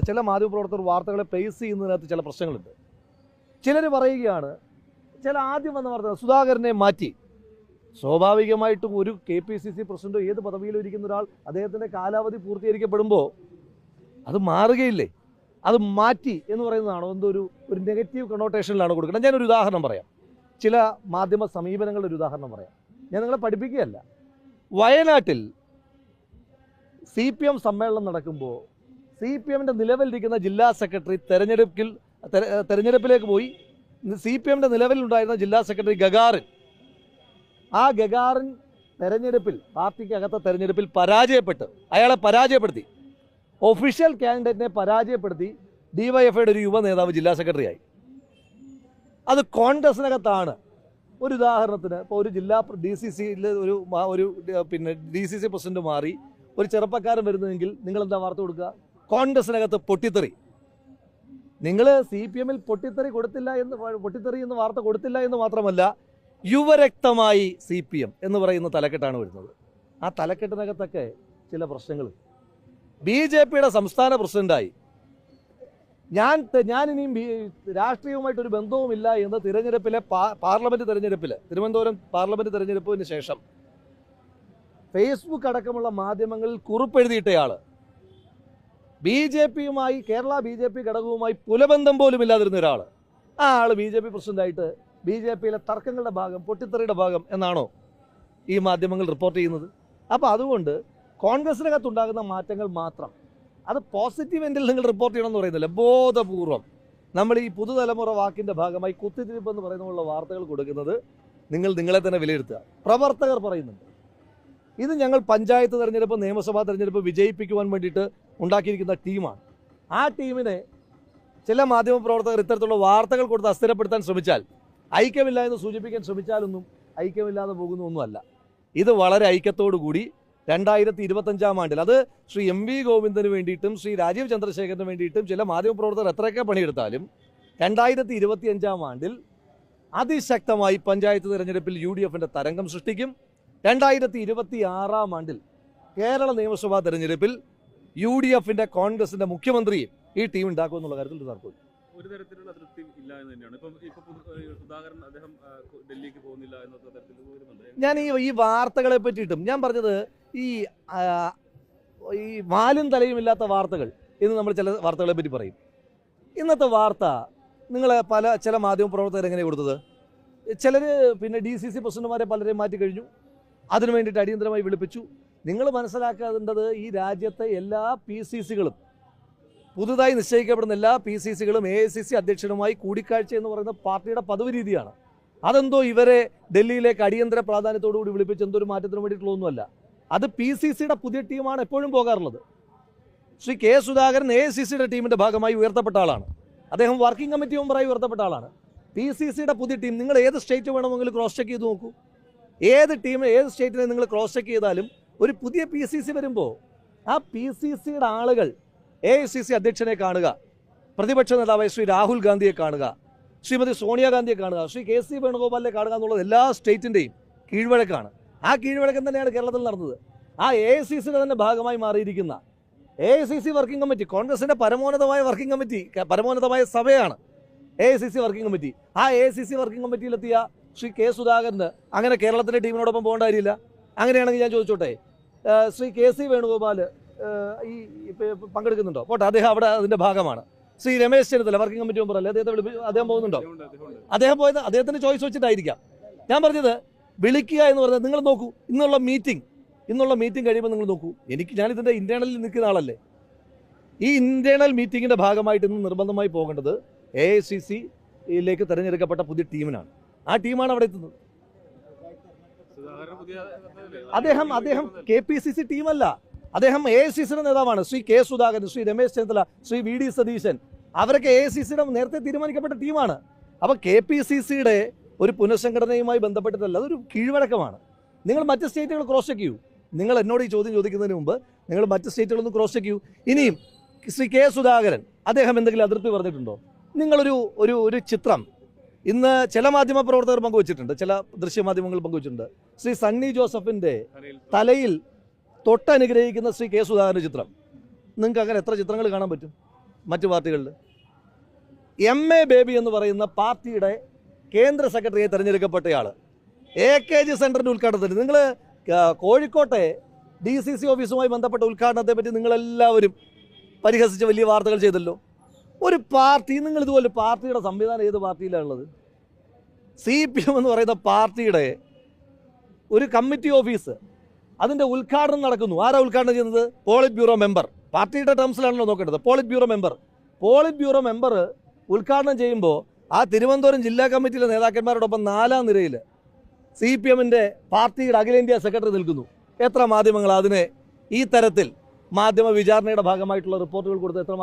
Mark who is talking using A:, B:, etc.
A: ചില മാധ്യമപ്രവർത്തകർ വാർത്തകളെ പേസ് ചെയ്യുന്നതിനകത്ത് ചില പ്രശ്നങ്ങളുണ്ട്. ചിലർ പറയുകയാണ് ചില ആദ്യം വന്ന വാർത്ത സുധാകരനെ മാറ്റി. സ്വാഭാവികമായിട്ടും ഒരു കെ പി സി സി പ്രസിഡന്റോ ഏത് പദവിയിലും ഇരിക്കുന്ന ഒരാൾ അദ്ദേഹത്തിന്റെ കാലാവധി പൂർത്തീകരിക്കപ്പെടുമ്പോൾ അത് മാറുകയില്ലേ? അത് മാറ്റി എന്ന് പറയുന്നതാണോ? എന്തോ ഒരു ഒരു നെഗറ്റീവ് കണോട്ടേഷനിലാണ് കൊടുക്കുന്നത്. ഞാനൊരു ഉദാഹരണം പറയാം. ചില മാധ്യമ സമീപനങ്ങളുടെ ഒരു ഉദാഹരണം പറയാം. ഞാൻ നിങ്ങളെ പഠിപ്പിക്കുകയല്ല. വയനാട്ടിൽ സി പി എം സമ്മേളനം നടക്കുമ്പോൾ സി പി എമ്മിന്റെ നിലവിലിരിക്കുന്ന ജില്ലാ സെക്രട്ടറി തെരഞ്ഞെടുപ്പിൽ തെര- തെരഞ്ഞെടുപ്പിലേക്ക് പോയി. സി പി എമ്മിന്റെ നിലവിലുണ്ടായിരുന്ന ജില്ലാ സെക്രട്ടറി ഗഗാറിൻ. ആ ഗഗാറിൻ തെരഞ്ഞെടുപ്പിൽ പാർട്ടിക്കകത്തെ തെരഞ്ഞെടുപ്പിൽ പരാജയപ്പെട്ട് അയാളെ പരാജയപ്പെടുത്തി. ഒഫീഷ്യൽ കാൻഡിഡേറ്റിനെ പരാജയപ്പെടുത്തി ഡിവൈഎഫ്ഐയുടെ ഒരു യുവ നേതാവ് ജില്ലാ സെക്രട്ടറിയായി. അത് കോൺഗ്രസിനകത്താണ്. ഒരു ഉദാഹരണത്തിന് ഇപ്പോൾ ഒരു ജില്ലാ ഡി സി സിയിൽ ഒരു ഒരു പിന്നെ ഡി സി സി പ്രസിഡന്റ് മാറി ഒരു ചെറുപ്പക്കാരൻ വരുന്നതെങ്കിൽ നിങ്ങൾ എന്താ വാർത്ത കൊടുക്കുക? കോൺഗ്രസിനകത്ത് പൊട്ടിത്തെറി. നിങ്ങൾ സി പി എമ്മിൽ പൊട്ടിത്തെറി കൊടുത്തില്ല എന്ന് പൊട്ടിത്തെറി എന്ന് വാർത്ത കൊടുത്തില്ല എന്ന് മാത്രമല്ല യുവരക്തമായി സി പി എം എന്ന് പറയുന്ന തലക്കെട്ടാണ് വരുന്നത്. ആ തലക്കെട്ടിനകത്തൊക്കെ ചില പ്രശ്നങ്ങൾ. ബി ജെ പിയുടെ സംസ്ഥാന പ്രസിഡന്റായി ഞാൻ ഞാൻ ഇനിയും രാഷ്ട്രീയവുമായിട്ടൊരു ബന്ധവുമില്ല എന്ന് തിരഞ്ഞെടുപ്പിലെ പാർലമെന്റ് തിരഞ്ഞെടുപ്പിൽ തിരുവനന്തപുരം പാർലമെന്റ് തിരഞ്ഞെടുപ്പിന് ശേഷം ഫേസ്ബുക്ക് അടക്കമുള്ള മാധ്യമങ്ങളിൽ കുറിപ്പെഴുതിയിട്ടയാൾ ബി ജെ പിയുമായി കേരള ബി ജെ പി ഘടകവുമായി പുലബന്ധം പോലും ഇല്ലാതിരുന്ന ഒരാൾ ആ ആൾ ബി ജെ പി പ്രസിഡന്റായിട്ട് ബി ജെ പിയിലെ തർക്കങ്ങളുടെ ഭാഗം പൊട്ടിത്തെറിയുടെ ഭാഗം എന്നാണോ ഈ മാധ്യമങ്ങൾ റിപ്പോർട്ട് ചെയ്യുന്നത്? അപ്പോൾ അതുകൊണ്ട് കോൺഗ്രസിനകത്തുണ്ടാകുന്ന മാറ്റങ്ങൾ മാത്രം. അത് പോസിറ്റീവ് എൻഡിൽ നിങ്ങൾ റിപ്പോർട്ട് ചെയ്യണമെന്ന് പറയുന്നില്ല. ബോധപൂർവം നമ്മൾ ഈ പുതുതലമുറ വാക്കിന്റെ ഭാഗമായി കുത്തിത്തിരിപ്പ് എന്ന് പറയുന്നുള്ള വാർത്തകൾ കൊടുക്കുന്നത് നിങ്ങൾ നിങ്ങളെ തന്നെ വിലയിരുത്തുക. പ്രവർത്തകർ പറയുന്നുണ്ട്. ഇത് ഞങ്ങൾ പഞ്ചായത്ത് തെരഞ്ഞെടുപ്പ് നിയമസഭാ തെരഞ്ഞെടുപ്പ് വിജയിപ്പിക്കുവാൻ വേണ്ടിയിട്ട് ഉണ്ടാക്കിയിരിക്കുന്ന ടീമാണ്. ആ ടീമിനെ ചില മാധ്യമപ്രവർത്തകർ ഇത്തരത്തിലുള്ള വാർത്തകൾ കൊടുത്ത് അസ്ഥിരപ്പെടുത്താൻ ശ്രമിച്ചാൽ ഐക്യമില്ല എന്ന് സൂചിപ്പിക്കാൻ ശ്രമിച്ചാലൊന്നും ഐക്യമില്ലാതെ പോകുന്ന ഒന്നുമല്ല ഇത് വളരെ ഐക്യത്തോടു കൂടി രണ്ടായിരത്തി ഇരുപത്തഞ്ചാം ആണ്ടിൽ അത് ശ്രീ എം വി ഗോവിന്ദന് വേണ്ടിയിട്ടും ശ്രീ രാജീവ് ചന്ദ്രശേഖരന് വേണ്ടിയിട്ടും ചില മാധ്യമപ്രവർത്തകർ എത്രയൊക്കെ പണിയെടുത്താലും രണ്ടായിരത്തി ഇരുപത്തി അഞ്ചാം ആണ്ടിൽ അതിശക്തമായി പഞ്ചായത്ത് തിരഞ്ഞെടുപ്പിൽ യു ഡി എഫിന്റെ തരംഗം സൃഷ്ടിക്കും. രണ്ടായിരത്തി ഇരുപത്തി ആറാം ആണ്ടിൽ കേരള നിയമസഭാ തെരഞ്ഞെടുപ്പിൽ യു ഡി എഫിന്റെ കോൺഗ്രസിന്റെ മുഖ്യമന്ത്രിയും ഈ ടീം ഉണ്ടാക്കും എന്നുള്ള കാര്യത്തിൽ ഒരു തർക്കമില്ല
B: ഒരു തരത്തിലുള്ള അതൃപ്തി ഇല്ല എന്ന് തന്നെയാണ്. ഇപ്പം ഇപ്പൊ സുധാകരൻ അദ്ദേഹം ഡൽഹിക്ക് പോകുന്നില്ല എന്നൊക്കെ തരത്തിൽ
A: ഞാൻ ഈ ഈ വാർത്തകളെ പറ്റിയിട്ടും ഞാൻ പറഞ്ഞത് ഈ ഈ വാലും തലയും ഇല്ലാത്ത വാർത്തകൾ എന്ന് നമ്മൾ ചില വാർത്തകളെ പറ്റി പറയും. ഇന്നത്തെ വാർത്ത നിങ്ങൾ പല ചില മാധ്യമ പ്രവർത്തകർ എങ്ങനെ കൊടുത്തത്? ചിലർ പിന്നെ ഡി സി സി പ്രസിഡന്റുമാരെ പലരെയും മാറ്റി കഴിഞ്ഞു. അതിനു വേണ്ടിയിട്ട് അടിയന്തരമായി വിളിപ്പിച്ചു. നിങ്ങൾ മനസ്സിലാക്കേണ്ടത് ഈ രാജ്യത്തെ എല്ലാ പി സി സികളും പുതുതായി നിശ്ചയിക്കപ്പെടുന്ന എല്ലാ പി സി സികളും എ ഐ സി സി അധ്യക്ഷനുമായി കൂടിക്കാഴ്ച എന്ന് പറയുന്ന പാർട്ടിയുടെ പതിവ് രീതിയാണ്. അതെന്തോ ഇവരെ ഡൽഹിയിലേക്ക് അടിയന്തര പ്രാധാന്യത്തോടുകൂടി വിളിപ്പിച്ച് എന്തോ ഒരു മാറ്റത്തിന് വേണ്ടിയിട്ടുള്ളതൊന്നുമല്ല. അത് പി സി സിയുടെ പുതിയ ടീമാണ് എപ്പോഴും പോകാറുള്ളത്. Shri K Sudhakaran A C സിയുടെ ടീമിന്റെ ഭാഗമായി ഉയർത്തപ്പെട്ട ആളാണ്. അദ്ദേഹം വർക്കിംഗ് കമ്മിറ്റി മെമ്പറായി ഉയർത്തപ്പെട്ട ആളാണ്. പി സി സിയുടെ പുതിയ ടീം നിങ്ങൾ ഏത് സ്റ്റേറ്റ് വേണമെങ്കിലും ക്രോസ് ചെക്ക് ചെയ്ത് നോക്കൂ. ഏത് ടീം ഏത് സ്റ്റേറ്റിനെ നിങ്ങൾ ക്രോസ് ചെക്ക് ചെയ്താലും ഒരു പുതിയ പി സി സി വരുമ്പോൾ ആ പി സി സിയുടെ ആളുകൾ എ ഐ സി സി അധ്യക്ഷനെ കാണുക പ്രതിപക്ഷ നേതാവായ ശ്രീ രാഹുൽ ഗാന്ധിയെ കാണുക ശ്രീമതി സോണിയാഗാന്ധിയെ കാണുക ശ്രീ കെ സി വേണുഗോപാലിനെ കാണുക എന്നുള്ളത് എല്ലാ സ്റ്റേറ്റിന്റെയും കീഴ്വഴക്കാണ്. ആ കീഴ്വഴക്കം തന്നെയാണ് കേരളത്തിൽ നടന്നത്. ആ എ ഐ സി സിയുടെ തന്നെ ഭാഗമായി മാറിയിരിക്കുന്ന A I C C working committee കോൺഗ്രസിന്റെ പരമോന്നതമായ വർക്കിംഗ് കമ്മിറ്റി പരമോന്നതമായ സഭയാണ് A I C C working committee ആ A I C C working കമ്മിറ്റിയിലെത്തിയ Shri K സുധാകരന് അങ്ങനെ കേരളത്തിന്റെ ടീമിനോടൊപ്പം പോകേണ്ട കാര്യമില്ല. അങ്ങനെയാണെങ്കിൽ ഞാൻ ചോദിച്ചോട്ടെ ശ്രീ കെ സി വേണുഗോപാൽ ഈ പങ്കെടുക്കുന്നുണ്ടോ? പോട്ടെ അദ്ദേഹം അവിടെ അതിന്റെ ഭാഗമാണ്. Shri Ramesh Chennithala working committee member അല്ലേ അദ്ദേഹത്തെ വിളിപ്പി അദ്ദേഹം പോകുന്നുണ്ടോ. അദ്ദേഹം പോയത് അദ്ദേഹത്തിന്റെ ചോയ്സ് വെച്ചിട്ടായിരിക്കാം. ഞാൻ പറഞ്ഞത് വിളിക്കുക എന്ന് പറഞ്ഞാൽ നിങ്ങൾ നോക്കൂ ഇന്നുള്ള മീറ്റിംഗ് ഇന്നുള്ള മീറ്റിംഗ് കഴിയുമ്പോൾ നിങ്ങൾ നോക്കൂ. എനിക്ക് ഞാൻ ഇതിന്റെ ഇന്റേണലിൽ നിൽക്കുന്ന ആളല്ലേ. ഈ ഇന്റേണൽ മീറ്റിംഗിന്റെ ഭാഗമായിട്ട് ഇന്ന് നിർബന്ധമായി പോകേണ്ടത് എ ഐ സി സിയിലേക്ക് തിരഞ്ഞെടുക്കപ്പെട്ട പുതിയ ടീമിനാണ് ആ ടീമാണ് അവിടെ എത്തുന്നത്? അദ്ദേഹം അദ്ദേഹം കെ പി സി സി ടീമല്ല. അദ്ദേഹം എ ഐ സി സിയുടെ നേതാവാണ്. Shri K Sudhakaran Shri Ramesh Chennithala Shri V D Satheesan. അവരൊക്കെ എ ഐ സി സിയുടെ നേരത്തെ തീരുമാനിക്കപ്പെട്ട ടീമാണ്. അപ്പോൾ കെ പി സി സിയുടെ ഒരു പുനഃസംഘടനയുമായി ബന്ധപ്പെട്ടിട്ടല്ല അതൊരു കീഴ്വഴക്കമാണ്. നിങ്ങൾ മറ്റ് സ്റ്റേറ്റുകൾ ക്രോസ് ചെക്ക് ചെയ്യൂ. നിങ്ങൾ എന്നോട് ഈ ചോദ്യം ചോദിക്കുന്നതിന് മുമ്പ് നിങ്ങൾ മറ്റ് സ്റ്റേറ്റുകളൊന്നും ക്രോസ് ചെക്ക് ചെയ്യൂ. ഇനിയും ശ്രീ കെ സുധാകരൻ അദ്ദേഹം എന്തെങ്കിലും അതിർത്തി പറഞ്ഞിട്ടുണ്ടോ? നിങ്ങളൊരു ഒരു ഒരു ചിത്രം ഇന്ന് ചില മാധ്യമ പ്രവർത്തകർ പങ്കുവച്ചിട്ടുണ്ട്. ചില ദൃശ്യമാധ്യമങ്ങൾ പങ്കുവച്ചിട്ടുണ്ട്. ശ്രീ സണ്ണി ജോസഫിന്റെ
B: തലയിൽ
A: തൊട്ടനുഗ്രഹിക്കുന്ന ശ്രീ കെ സുധാകരന്റെ ചിത്രം. നിങ്ങൾക്ക് അങ്ങനെ എത്ര ചിത്രങ്ങൾ കാണാൻ പറ്റും? മറ്റു പാർട്ടികളിൽ എം എ ബേബി എന്ന് പറയുന്ന പാർട്ടിയുടെ കേന്ദ്ര സെക്രട്ടറിയെ തിരഞ്ഞെടുക്കപ്പെട്ടയാൾ എ കെ ജി സെന്ററിന്റെ ഉദ്ഘാടനത്തിന്. നിങ്ങൾ കോഴിക്കോട്ടെ ഡി സി സി ഓഫീസുമായി ബന്ധപ്പെട്ട ഉദ്ഘാടനത്തെ പറ്റി നിങ്ങളെല്ലാവരും പരിഹസിച്ച് വലിയ വാർത്തകൾ ചെയ്തല്ലോ. ഒരു പാർട്ടി നിങ്ങൾ ഇതുപോലെ പാർട്ടിയുടെ സംവിധാനം ഏത് പാർട്ടിയിലാണ് ഉള്ളത്? സി പി എം എന്ന് പറയുന്ന പാർട്ടിയുടെ ഒരു കമ്മിറ്റി ഓഫീസ് അതിന്റെ ഉദ്ഘാടനം നടക്കുന്നു. ആരാ ഉദ്ഘാടനം ചെയ്യുന്നത്? പോളിറ്റ് ബ്യൂറോ മെമ്പർ പാർട്ടിയുടെ ടേംസിലാണല്ലോ നോക്കേണ്ടത്. Polit bureau member polit bureau member ഉദ്ഘാടനം ചെയ്യുമ്പോൾ ആ തിരുവനന്തപുരം ജില്ലാ കമ്മിറ്റിയിലെ നേതാക്കന്മാരോടൊപ്പം നാലാം നിരയിൽ സി പി എമ്മിന്റെ പാർട്ടിയുടെ അഖിലേന്ത്യാ സെക്രട്ടറി നിൽക്കുന്നു. എത്ര മാധ്യമങ്ങൾ അതിനെ ഈ തരത്തിൽ മാധ്യമ വിചാരണയുടെ ഭാഗമായിട്ടുള്ള റിപ്പോർട്ടുകൾ കൊടുത്ത് എത്ര